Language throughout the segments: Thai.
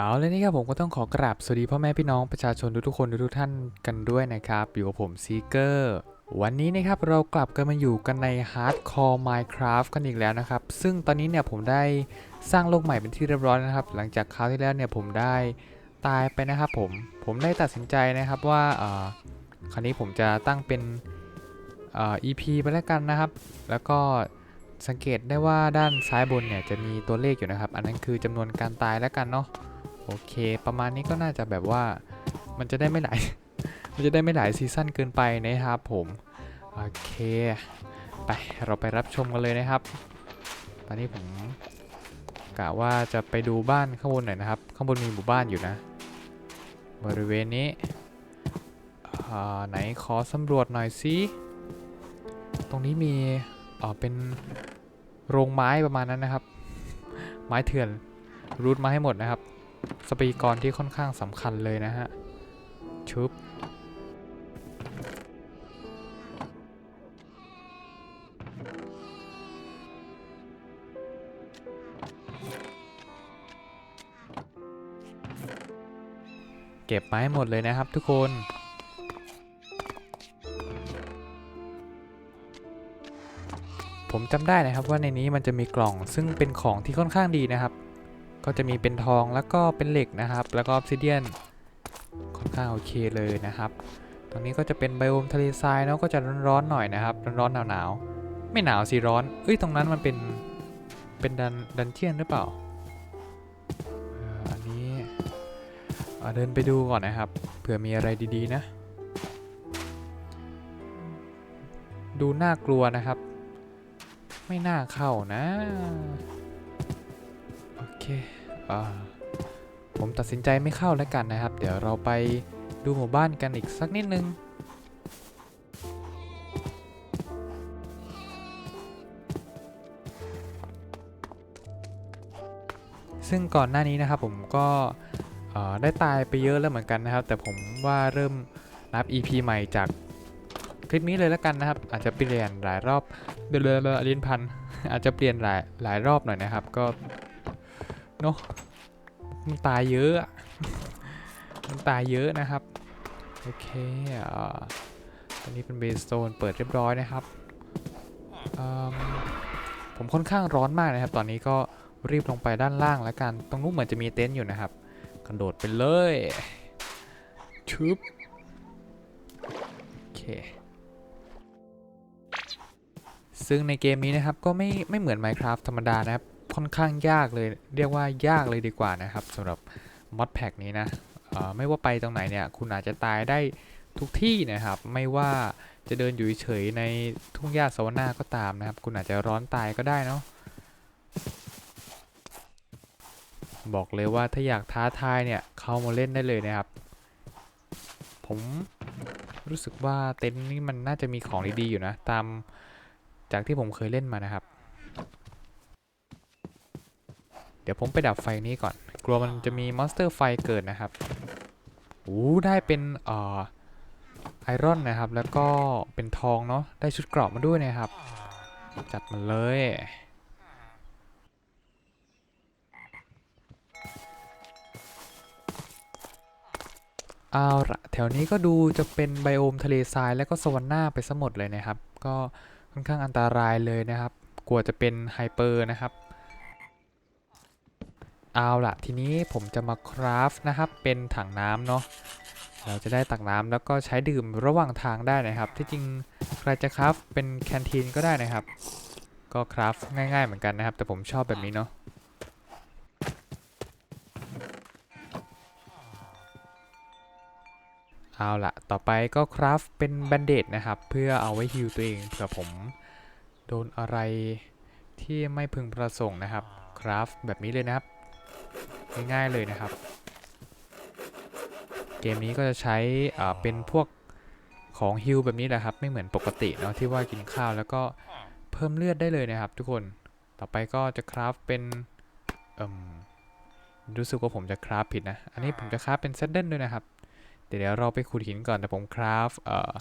เอาเลยนี่ครับผมก็ต้องขอกราบสวัสดีพ่อแม่พี่น้องประชาชนทุกๆคนทุกๆท่านกันด้วยนะครับ อยู่กับผมซีเกอร์วันนี้นะครับเรากลับกันมาอยู่กันใน Hardcore Minecraft กันอีกแล้วนะครับ ซึ่งตอนนี้เนี่ยผมได้สร้างโลกใหม่เป็นที่เรียบร้อยนะครับ หลังจากคราวที่แล้วเนี่ยผมได้ตายไปนะครับผมผมได้ตัดสินใจนะครับว่าเออคราวนี้ผมจะตั้งเป็นเอ่อ EP ไปแล้วกันนะครับ แล้วก็สังเกตได้ว่าด้านซ้ายบนเนี่ยจะมีตัวเลขอยู่นะครับ อันนั้นคือจำนวนการตายแล้วกันเนาะ โอเค ประมาณนี้ก็น่าจะแบบว่ามันจะได้ไม่หลาย มันจะได้ไม่หลายซีซั่นเกินไปนะครับผม โอเค ไปเราไปรับชมกันเลยนะครับ ตอนนี้ผมกะว่าจะไปดูบ้านข้างบนหน่อยนะครับ ข้างบนมีหมู่บ้านอยู่นะ บริเวณนี้ไหนขอสำรวจหน่อยสิตรงนี้มีเอ่อเป็นโรงไม้ประมาณนั้นนะครับ ไม้เถื่อนรูทมาให้หมดนะครับ สปีกรที่ค่อนข้างสำคัญเลยนะฮะ ชุบ เก็บไม้หมดเลยนะครับทุกคนผมจำได้นะครับว่าในนี้มันจะมีกล่องซึ่งเป็นของที่ค่อนข้างดีนะครับ ก็จะมีเป็นทองแล้วก็เป็นเหล็กนะครับ แล้วก็ออฟซิเดียนค่อนข้างโอเคเลยนะครับตรงนี้ก็จะเป็นไบโอมทะเลทรายเนาะก็จะร้อนๆหน่อยนะครับ ร้อนๆหนาวๆไม่หนาวสิร้อนเอ้ยตรงนั้นมันเป็นเป็นดันดันเจียนหรือเปล่าอันนี้เดินไปดูก่อนนะครับเผื่อมีอะไรดีๆนะ ดูน่ากลัวนะครับ ไม่น่าเข้านะ ผมตัดสินใจไม่เข้าแล้วกันนะครับ เดี๋ยวเราไปดูหมู่บ้านกันอีกสักนิดนึง ซึ่งก่อนหน้านี้นะครับผมก็ได้ตายไปเยอะแล้วเหมือนกันนะครับ แต่ผมว่าเริ่มนับ EP ใหม่จากคลิปนี้เลยแล้วกันนะครับ อาจจะเปลี่ยนหลายรอบเดือนละลิ้นพันอาจจะเปลี่ยนหลายหลายรอบหน่อยนะครับ ก็ เนาะมันตายเยอะ มันตายเยอะนะครับ โอเคอ่าตอนนี้เป็นเบสโซนเปิดเรียบร้อยนะครับ ผมค่อนข้างร้อนมากนะครับ ตอนนี้ก็รีบลงไปด้านล่างแล้วกัน ตรงนู้นเหมือนจะมีเต็นท์อยู่นะครับ กระโดดไปเลยชุบโอเคซึ่งในเกมนี้นะครับก็ไม่ไม่เหมือน Minecraft ธรรมดานะครับ ค่อนข้างยากเลย เรียกว่ายากเลยดีกว่านะครับสำหรับมอดแพ็กนี้นะไม่ว่าไปตรงไหนเนี่ย คุณอาจจะตายได้ทุกที่นะครับ ไม่ว่าจะเดินอยู่เฉยในทุ่งหญ้าสวนาก็ตามนะครับ คุณอาจจะร้อนตายก็ได้เนาะบอกเลยว่าถ้าอยากท้าทายเนี่ย เข้ามาเล่นได้เลยนะครับ ผมรู้สึกว่าเต็นท์นี่มันน่าจะมีของดีๆอยู่นะ ตามจากที่ผมเคยเล่นมานะครับ เดี๋ยวผมไปดับไฟนี้ก่อน กลัวมันจะมีมอนสเตอร์ไฟเกิดนะครับโอ้ได้เป็นเอ่อไอรอนนะครับ แล้วก็เป็นทองเนาะได้ชุดเกราะมาด้วยนะครับ จัดมันเลยเอาละแถวนี้ก็ดูจะเป็นไบโอมทะเลทรายและก็สวรรค์หน้าไปซะหมดเลยนะครับ ก็ค่อนข้างอันตรายเลยนะครับ กลัวจะเป็นไฮเปอร์นะครับ เอาละทีนี้ผมจะมาคราฟนะครับเป็นถังน้ำเนาะเราจะได้ตักน้ำแล้วก็ใช้ดื่มระหว่างทางได้นะครับ ที่จริงใครจะคราฟเป็นแคนทีนก็ได้นะครับ ก็คราฟง่ายๆเหมือนกันนะครับ แต่ผมชอบแบบนี้เนาะเอาละต่อไปก็คราฟเป็นแบนเดดนะครับ เพื่อเอาไว้ฮิวตัวเองเผื่อผมโดนอะไรที่ไม่พึงประสงค์นะครับ คราฟแบบนี้เลยนะครับ ง่ายๆเลยนะครับ เกมนี้ก็จะใช้เป็นพวกของฮิลแบบนี้แหละครับ ไม่เหมือนปกติเนาะที่ว่ากินข้าวแล้วก็เพิ่มเลือดได้เลยนะครับ ทุกคนต่อไปก็จะคราฟเป็นรู้สึกว่าผมจะคราฟผิดนะ อันนี้ผมจะคราฟเป็นเซดเดิลด้วยนะครับ เดี๋ยวเราไปขุดหินก่อนแต่ผมคราฟเอ่อ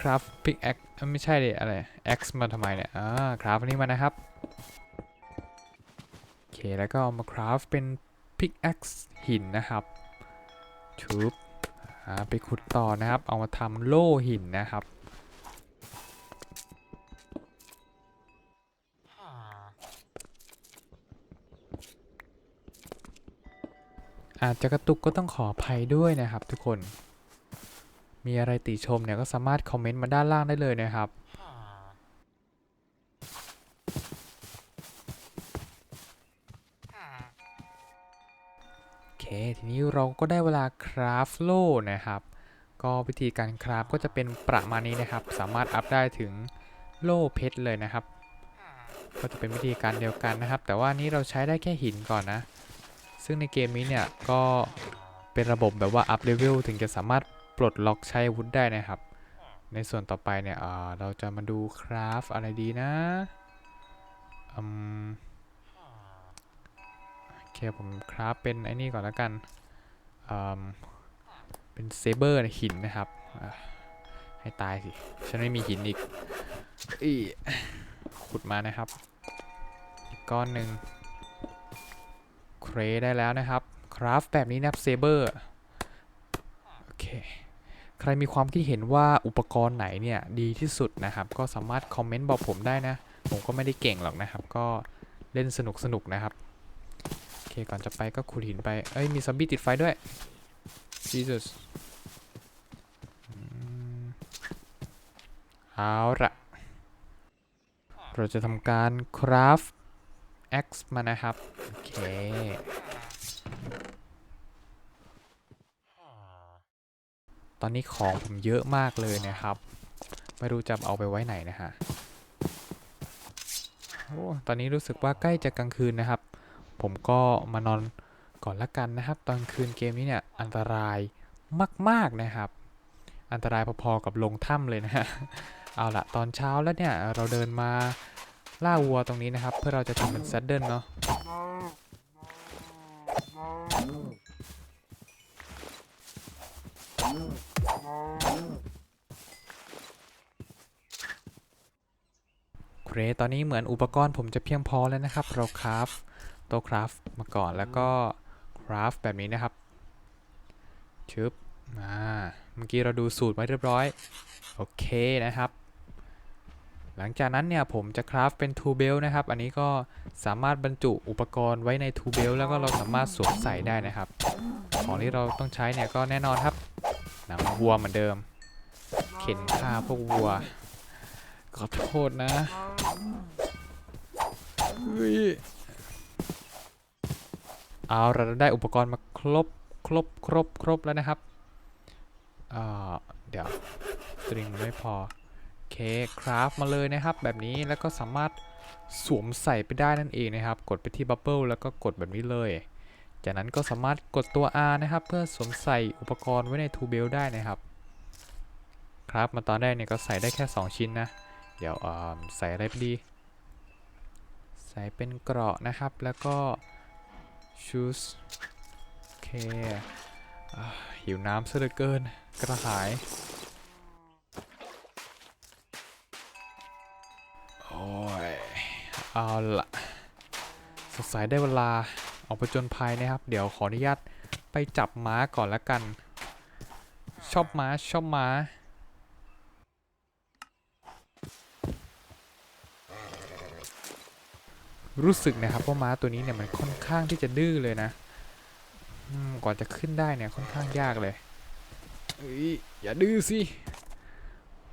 คราฟพิกแอคไม่ใช่ดิอะไรแอ็กซ์มาทำไมเนี่ยอ่าคราฟอันนี้มานะครับ เคแล้วก็เอามาคราฟเป็นพิกแอ็กซ์หินนะครับชุบไปขุดต่อนะครับ เอามาทำโล่หินนะครับอาจจะกระตุกก็ต้องขออภัยด้วยนะครับทุกคน มีอะไรติชมเนี่ยก็สามารถคอมเมนต์มาด้านล่างได้เลยนะครับ โอเค ทีนี้เราก็ได้เวลาคราฟโล่นะครับ ก็วิธีการคราฟก็จะเป็นประมาณนี้นะครับ สามารถอัพได้ถึงโล่เพชรเลยนะครับ ก็จะเป็นวิธีการเดียวกันนะครับ แต่ว่านี้เราใช้ได้แค่หินก่อนนะ ซึ่งในเกมนี้เนี่ยก็เป็นระบบแบบว่าอัพเลเวลถึงจะสามารถปลดล็อกใช้วุธได้นะครับ ในส่วนต่อไปเนี่ยเเราจะมาดูคราฟอะไรดีนะอืม คผมคราฟเป็นไอ้นี่ก่อนแล้วกันอืมเป็นเซเบอร์หินนะครับ ให้ตายสิ ฉันไม่มีหินอีกอีขุดมานะครับ อีกก้อนหนึ่งเครได้แล้วนะครับ คราฟแบบนี้นะครับเซเบอร์โอเคใครมีความคิดเห็นว่าอุปกรณ์ไหนเนี่ยดีที่สุดนะครับ ก็สามารถคอมเมนต์บอกผมได้นะ ผมก็ไม่ได้เก่งหรอกนะครับ ก็เล่นสนุกสนุกนะครับ ก่อนจะไปก็ขุดหินไป เอ้ย มีซอมบี้ติดไฟด้วย Jesus อืมเอาละเราจะทำการคราฟ X มานะครับ โอเค ตอนนี้ของผมเยอะมากเลยนะครับ ไม่รู้จะเอาไปไว้ไหนนะฮะ โอ้ ตอนนี้รู้สึกว่าใกล้จะกลางคืนนะครับ ผมก็มานอนก่อนละกันนะครับ ตอนคืนเกมนี้เนี่ยอันตรายมาก ๆ นะครับ อันตรายพอๆกับลงถ้ำเลยนะฮะ เอาละตอนเช้าแล้วเนี่ยเราเดินมาล่าวัวตรงนี้นะครับ เพื่อเราจะทำเป็นแซดเดิลเนาะเคตอนนี้เหมือนอุปกรณ์ผมจะเพียงพอแล้วนะครับ เราคราฟ โต๊ะคราฟมาก่อนแล้วก็คราฟแบบนี้นะครับชึบอ่าเมื่อกี้เราดูสูตรไว้เรียบร้อย โอเคนะครับ หลังจากนั้นเนี่ยผมจะคราฟเป็นทูเบลนะครับ อันนี้ก็สามารถบรรจุอุปกรณ์ไว้ในทูเบลแล้วก็เราสามารถสวมใส่ได้นะครับ ของที่เราต้องใช้เนี่ยก็แน่นอนครับ หนังวัวเหมือนเดิม เข็นฆ่าพวกวัว ขอโทษนะ เฮ้ยเอาเราได้อุปกรณ์มาครบครบครบครบแล้วนะครับเเดี๋ยวสตริงไม่พอโอเคคราฟมาเลยนะครับ แบบนี้แล้วก็สามารถสวมใส่ไปได้นั่นเองนะครับ กดไปที่บับเบิลแล้วก็กดแบบนี้เลย จากนั้นก็สามารถกดตัว R นะครับ เพื่อสวมใส่อุปกรณ์ไว้ใน t o b e l ได้นะครับ ครับมาตอนแรกเนี่ยก็ใส่ได้แค่ 2 ชิ้นนะ เดี๋ยวใส่อะไรไปดี ใส่เป็นเกราะนะครับแล้วก็ shoes โอเคหิวน้ำซะเหลือเกิน กระหาย โอ้ย เอาละสงสัยได้เวลาออกไปจนภัยนะครับ เดี๋ยวขออนุญาตไปจับม้าก่อนละกัน ชอบม้า ชอบม้า รู้สึกนะครับว่าม้าตัวนี้เนี่ยมันค่อนข้างที่จะดื้อเลยนะก่อนจะขึ้นได้เนี่ยค่อนข้างยากเลยเอ้ยอย่าดื้อสิ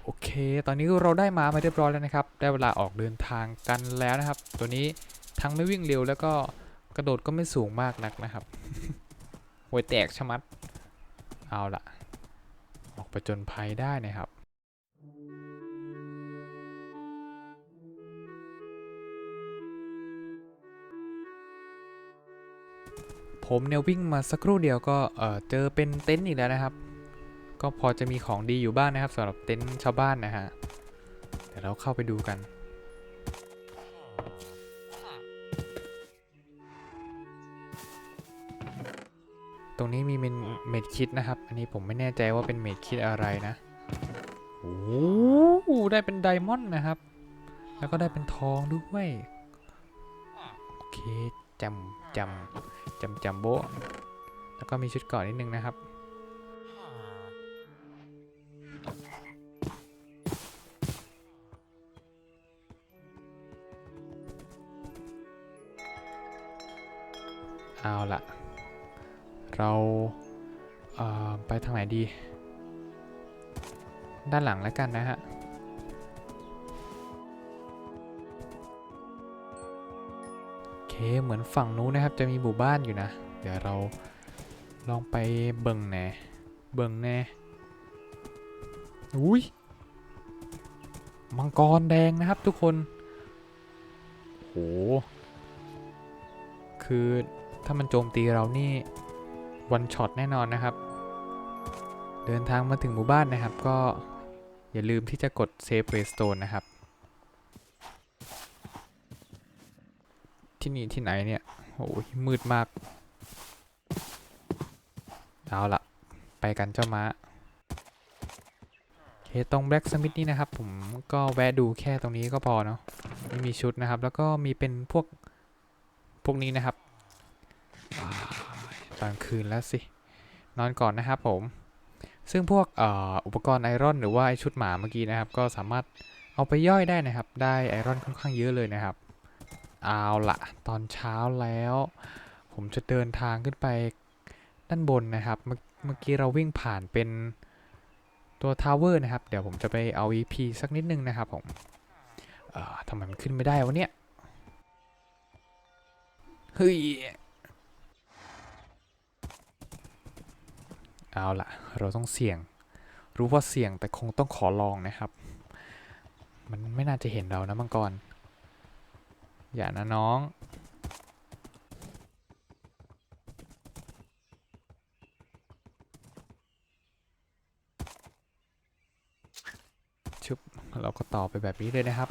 โอเค ตอนนี้เราได้ม้ามาเรียบร้อยแล้วนะครับ ได้เวลาออกเดินทางกันแล้วนะครับ ตัวนี้ทั้งไม่วิ่งเร็วแล้วก็กระโดดก็ไม่สูงมากนักนะครับหวยแตกชะมัด เอาละออกไปจนภัยได้นะครับ ผมเนี่ยวิ่งมาสักครู่เดียวก็เออเจอเป็นเต็นท์อีกแล้วนะครับ ก็พอจะมีของดีอยู่บ้างนะครับสำหรับเต็นท์ชาวบ้านนะฮะเดี๋ยวเราเข้าไปดูกันตรงนี้มีเป็นเม็ดคิดนะครับ อันนี้ผมไม่แน่ใจว่าเป็นเม็ดคิดอะไรนะ โอ้โหได้เป็นไดมอนด์นะครับ แล้วก็ได้เป็นทองด้วย โอเค จำจำจำจำโบแล้วก็มีชุดเกาะนิดนึงนะครับ เอาละเราเอ่อไปทางไหนดี ด้านหลังแล้วกันนะฮะ เคเหมือนฝั่งนู้นนะครับ จะมีหมู่บ้านอยู่นะ เดี๋ยวเราลองไปเบิ่งแหน่เบิ่งแหน่อุ้ยมังกรแดงนะครับทุกคนโหคือถ้ามันโจมตีเรานี่วันช็อตแน่นอนนะครับ เดินทางมาถึงหมู่บ้านนะครับ ก็อย่าลืมที่จะกดเซฟเรสโตนนะครับ ที่นี่ที่ไหนเนี่ยโอ้ยมืดมากเอาละไปกันเจ้าม้าโอเคตรงแบล็กสมิธนี่นะครับ ผมก็แวะดูแค่ตรงนี้ก็พอเนาะไม่มีชุดนะครับ แล้วก็มีเป็นพวกพวกนี้นะครับอ่าตอนคืนแล้วสิ นอนก่อนนะครับผม ซึ่งพวกอ,อ,อุปกรณ์ไอรอนหรือว่าไอชุดหมาเมื่อกี้นะครับ ก็สามารถเอาไปย่อยได้นะครับ ได้ไอรอนค่อนข้างเยอะเลยนะครับ เอาละตอนเช้าแล้ว ผมจะเดินทางขึ้นไปด้านบนนะครับ เมื่อกี้เราวิ่งผ่านเป็นตัวทาวเวอร์นะครับ เดี๋ยวผมจะไปเอา EP สักนิดนึงนะครับผมเอ่อทำไมมันขึ้นไม่ได้วะเนี่ย เฮ้ย เอาละเราต้องเสี่ยง รู้ว่าเสี่ยงแต่คงต้องขอลองนะครับ มันไม่น่าจะเห็นเรานะมังกร อย่านะน้อง ชุบ เราก็ต่อไปแบบนี้เลยนะครับ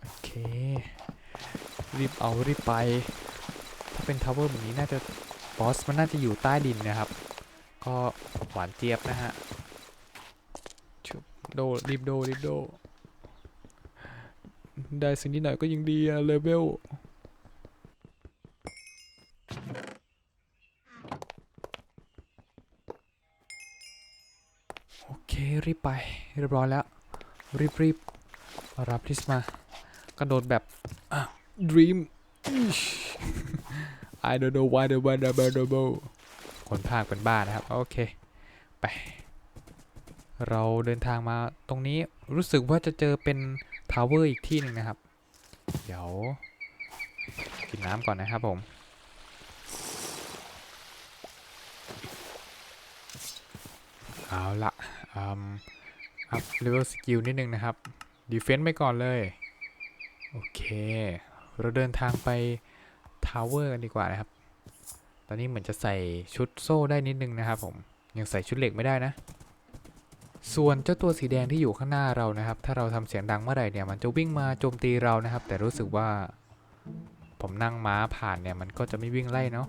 โอเค รีบเอารีบไป ถ้าเป็นทาวเวอร์แบบนี้น่าจะบอสมันน่าจะอยู่ใต้ดินนะครับ ก็หวานเจี๊ยบนะฮะ ชุบ โดรีบโดรีบโด ได้สิ่งที่ไหน่อยก็ยังดีอะเลเวลโอเค รีบไป เรียบร้อยแล้ว รีบรีบรับทิสมากระโดดแบบอะ dream I don't know why the one the b l คนภาคเป็นบ้านะครับ โอเค ไป เราเดินทางมาตรงนี้รู้สึกว่าจะเจอเป็น ทาวเวอร์อีกที่หนึ่งนะครับ เดี๋ยว กินน้ำก่อนนะครับผมเอาละอัพเลเวลสกิลนิดนึงนะครับดีเฟนต์ไปก่อนเลย โอเค เราเดินทางไปทาวเวอร์กันดีกว่านะครับ ตอนนี้เหมือนจะใส่ชุดโซ่ได้นิดนึงนะครับผม ยังใส่ชุดเหล็กไม่ได้นะ ส่วนเจ้าตัวสีแดงที่อยู่ข้างหน้าเรานะครับ ถ้าเราทำเสียงดังเมื่อไหร่เนี่ย มันจะวิ่งมาโจมตีเรานะครับ แต่รู้สึกว่า ผมนั่งม้าผ่านเนี่ย มันก็จะไม่วิ่งไล่เนาะ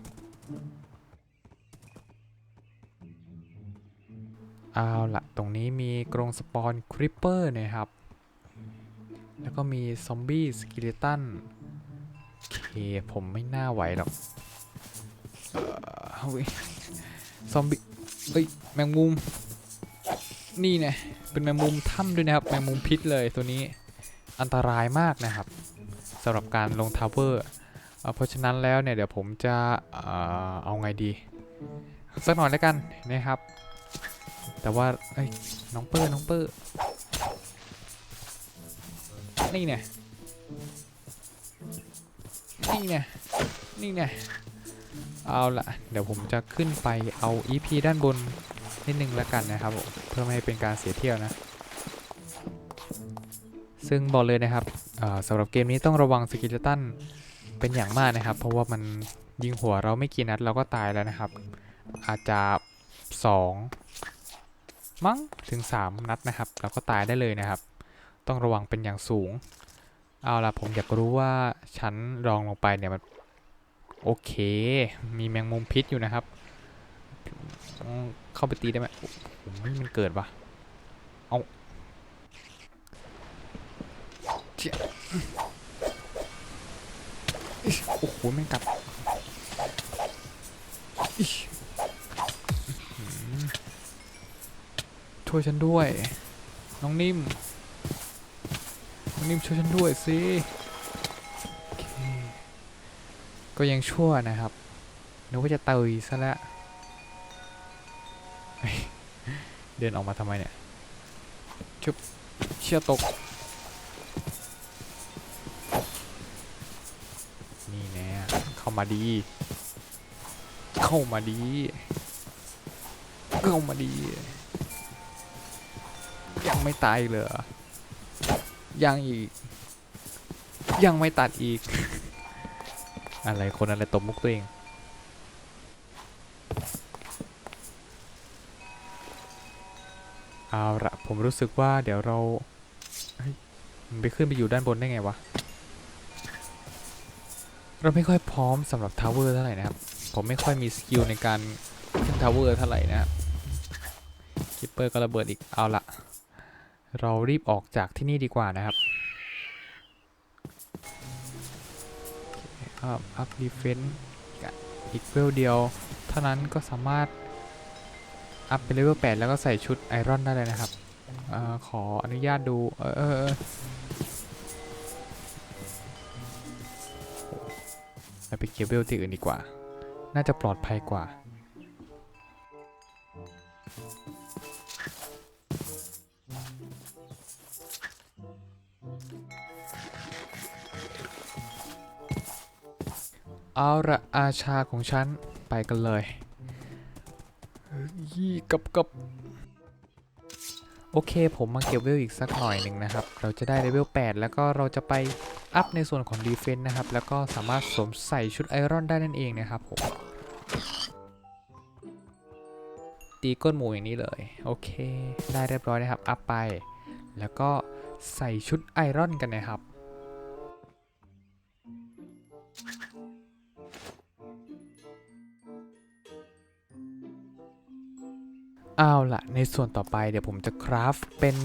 เอาละตรงนี้มีกรงสปอนคริปเปอร์นะครับ แล้วก็มีซอมบี้สกิเลตันเคผมไม่น่าไหวหรอกซอมบี้เฮ้ย แมงมุม นี่เนี่ยเป็นแมงมุมถ้ำด้วยนะครับ แมงมุมพิษเลยตัวนี้อันตรายมากนะครับสำหรับการลงทาวเวอร์เพราะฉะนั้นแล้วเนี่ยเดี๋ยวผมจะเอเอาไงดี สักหน่อยแล้วกันนะครับ แต่ว่าน้องเปอร์น้องเปอร์นี่เนี่ยนี่เนี่ยนี่เนี่ยเอาละเดี๋ยวผมจะขึ้นไปเอา EP ด้านบน นิดนึงแล้วกันนะครับผมเพื่อไม่ให้เป็นการเสียเที่ยวนะ ซึ่งบอกเลยนะครับสำหรับเกมนี้ต้องระวังสกิลตันเป็นอย่างมากนะครับ เพราะว่ามันยิงหัวเราไม่กี่นัดเราก็ตายแล้วนะครับ อาจจะสองมั้งถึง 3 นัดนะครับแล้วก็ตายได้เลยนะครับ ต้องระวังเป็นอย่างสูง เอาล่ะผมอยากรู้ว่าชั้นรองลงไปเนี่ยมันโอเค มีแมงมุมพิษอยู่นะครับ เข้าไปตีได้ไหมโอ้โหมันเกิดปะเอาเชี่ยอิ๊ยโอ้โหแม่งกัดอิ๊ยอื้อหือช่วยฉันด้วย น้องนิ่ม น้องนิ่มช่วยฉันด้วยสิก็ยังชั่วนะครับนึกว่าจะเตยซะแล้วเฮ้ย เดินออกมาทำไมเนี่ยชุบเชี่ยตก นี่แน่เข้ามาดี เข้ามาดี เข้ามาดี ยังไม่ตายเหรอยังอีก ยังไม่ตัดอีก อะไรคนอะไรตบมุกตัวเอง เอาละผมรู้สึกว่าเดี๋ยวเรามันไปขึ้นไปอยู่ด้านบนได้ไงวะ เราไม่ค่อยพร้อมสำหรับทาวเวอร์เท่าไหร่นะครับ ผมไม่ค่อยมีสกิลในการขึ้นทาวเวอร์เท่าไหร่นะครับคิปเปอร์ก็ระเบิดอีก เอาละเรารีบออกจากที่นี่ดีกว่านะครับอัพอัพดีเฟนต์อีกเวลเดียว เท่านั้นก็สามารถ อัพเป็นเลเวล8แล้วก็ใส่ชุดไอรอนได้เลยนะครับอขออนุญาตดู เออเออเออเราไปเก็บเวลที่อื่นดีกว่า น่าจะปลอดภัยกว่าเอาละอาชาของฉัน ไปกันเลย กับกับโอเค ผมมาเก็บเวลอีกสักหน่อยหนึ่งนะครับ เราจะได้เลเวล 8 แล้วก็เราจะไปอัพในส่วนของดีเฟนต์นะครับ แล้วก็สามารถสวมใส่ชุดไอรอนได้นั่นเองนะครับผม ตีก้นหมูอย่างนี้เลย โอเค ได้เรียบร้อยนะครับ อัพไป แล้วก็ใส่ชุดไอรอนกันนะครับ เอาล่ะในส่วนต่อไปเดี๋ยวผมจะคราฟเป็น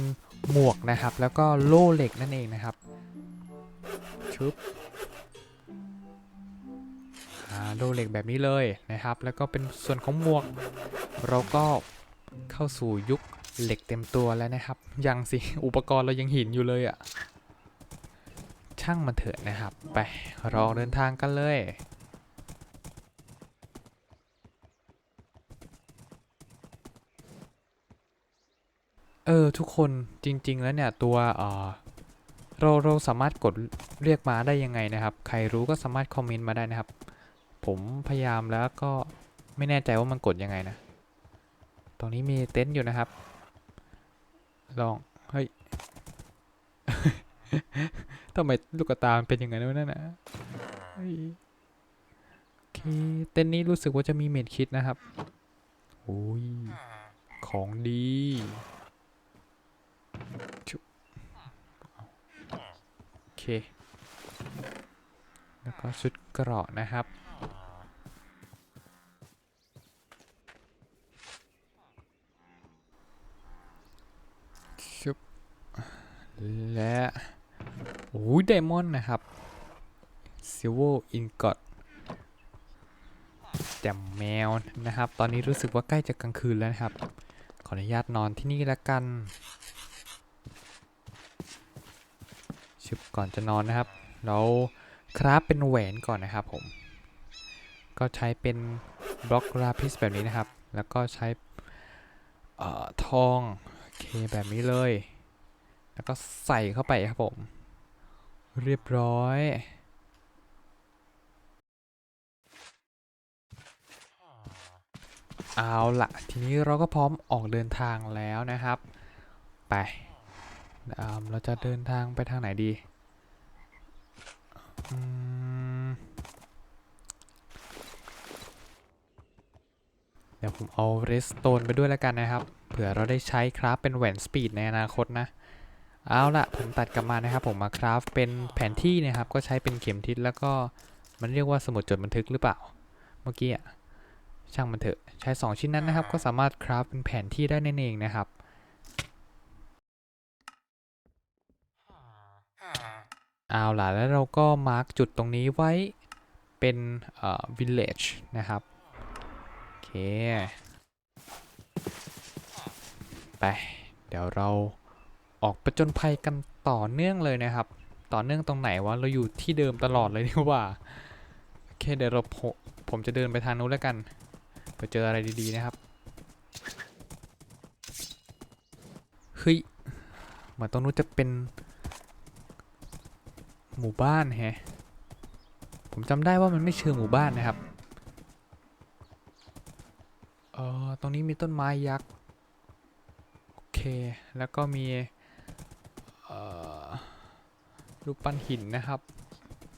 หมวกนะครับ แล้วก็โล่เหล็กนั่นเองนะครับชุบโล่เหล็กแบบนี้เลยนะครับ แล้วก็เป็นส่วนของหมวก เราก็เข้าสู่ยุคเหล็กเต็มตัวแล้วนะครับ ยังสิ อุปกรณ์เรายังหินอยู่เลยอะ่ะ ช่างมันเถอะนะครับ ไปเราอเดินทางกันเลย เออทุกคนจริง ๆ แล้วเนี่ยตัวเออเราเราสามารถกดเรียกม้าได้ยังไงนะครับ ใครรู้ก็สามารถคอมเมนต์มาได้นะครับ ผมพยายามแล้วก็ไม่แน่ใจว่ามันกดยังไงนะ ตรงนี้มีเต็นท์อยู่นะครับ ลอง เฮ้ยทำไมลูกตามันเป็นอย่างนั้นวะนั่นนะเฮ้ยโอเค เต็นท์นี้รู้สึกว่าจะมีเมดคิดนะครับ โอ้ย ของดี โอเค แล้วก็ชุดเกราะนะครับ ชุบ และโอ้ยไดมอนด์นะครับซิลเวอร์อินกอตแจ่มแมวนะครับ ตอนนี้รู้สึกว่าใกล้จะกลางคืนแล้วนะครับ ขออนุญาตนอนที่นี่แล้วกัน ชึบก่อนจะนอนนะครับ เราคราฟเป็นแหวนก่อนนะครับผม ก็ใช้เป็นบล็อกราพิสแบบนี้นะครับ แล้วก็ใช้ทองโอเคแบบนี้เลย แล้วก็ใส่เข้าไปครับผม เรียบร้อยเอาละทีนี้เราก็พร้อมออกเดินทางแล้วนะครับ ไป เราจะเดินทางไปทางไหนดีเดี๋ยวผมเอาเรสโตนไปด้วยแล้วกันนะครับ เผื่อเราได้ใช้คราฟเป็นแหวนสปีดในอนาคตนะ เอาละผมตัดกลับมานะครับ ผมมาคราฟเป็นแผนที่นะครับ ก็ใช้เป็นเข็มทิศแล้วก็มันเรียกว่าสมุดจดบันทึกหรือเปล่า เมื่อกี้อะช่างมันเถอะ ใช้ 2 ชิ้นนั้นนะครับ ก็สามารถคราฟเป็นแผนที่ได้นั่นเองนะครับ เอาล่ะแล้วเราก็มาร์กจุดตรงนี้ไว้เป็นเอ่อ village นะครับ โอเค ไป เดี๋ยวเราออกประจนภัยกันต่อเนื่องเลยนะครับ ต่อเนื่องตรงไหนวะ เราอยู่ที่เดิมตลอดเลยนี่ว่า โอเค เดี๋ยวเราผผมจะเดินไปทางนู้นแล้วกันเผื่อเจออะไรดีๆนะครับเฮ้ยเหมือนตรงนู้นจะเป็น หมู่บ้านแฮะผมจำได้ว่ามันไม่เชิงหมู่บ้านนะครับเออตรงนี้มีต้นไม้ยักษ์ โอเค แล้วก็มีรูปปั้นหินนะครับ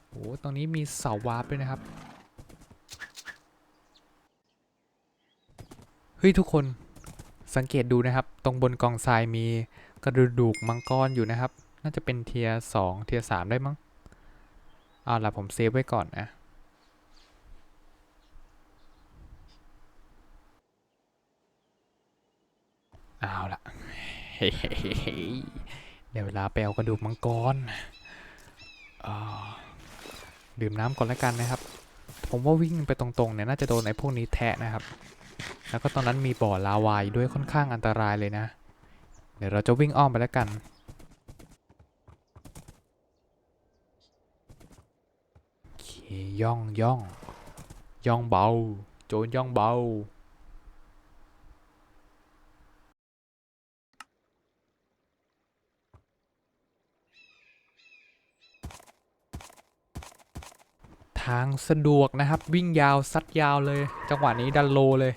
โอ้ตรงนี้มีเสาวาร์ปด้วยนะครับ เฮ้ย ทุกคน สังเกตดูนะครับ ตรงบนกองทรายมีกระดูกมังกรอยู่นะครับ น่าจะเป็นเทียสองเทียสามได้มั้ง เอาล่ะผมเซฟไว้ก่อนนะเอาล่ะเดี๋ยวเวลาไปเอากระดูกมังกรดื่มน้ำก่อนแล้วกันนะครับ ผมว่าวิ่งไปตรงๆเนี่ยน่าจะโดนไอ้พวกนี้แทะนะครับ แล้วก็ตอนนั้นมีบ่อลาวายด้วยค่อนข้างอันตรายเลยนะ เดี๋ยวเราจะวิ่งอ้อมไปแล้วกัน โอเค ย่องย่องย่องเบา โจรย่องเบา ทางสะดวกนะครับ วิ่งยาวซัดยาวเลย จังหวะนี้ดันโลเลย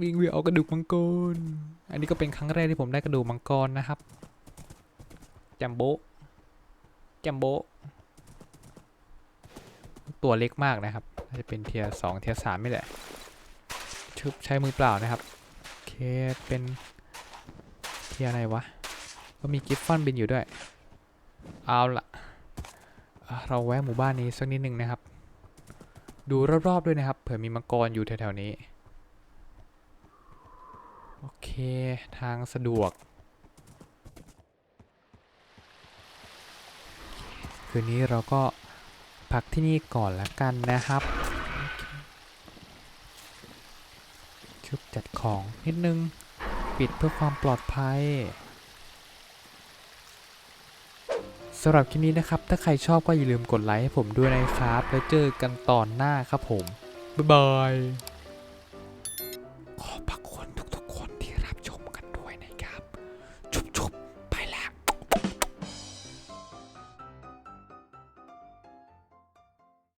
วิ่งวิ่งเอากระดูกมังกร อันนี้ก็เป็นครั้งแรกที่ผมได้กระดูกมังกรนะครับ จัมโบจัมโบ ตัวเล็กมากนะครับน่าจะเป็นเทียสองเทียสามไม่แหละชึบใช้มือเปล่านะครับโอเคเป็นเทียอะไรวะก็มีกิฟฟอนบินอยู่ด้วย เอาละเราแวะหมู่บ้านนี้สักนิดหนึ่งนะครับ ดูรอบๆด้วยนะครับเผื่อมีมังกรอยู่แถวๆนี้โอเคทางสะดวก คืนนี้เราก็ พักที่นี่ก่อนละกันนะครับ ชุบจัดของนิดนึง ปิดเพื่อความปลอดภัยสำหรับคลิปนี้นะครับ ถ้าใครชอบก็อย่าลืมกดไลค์ให้ผมด้วยนะครับ แล้วเจอกันตอนหน้าครับผม บ๊ายบาย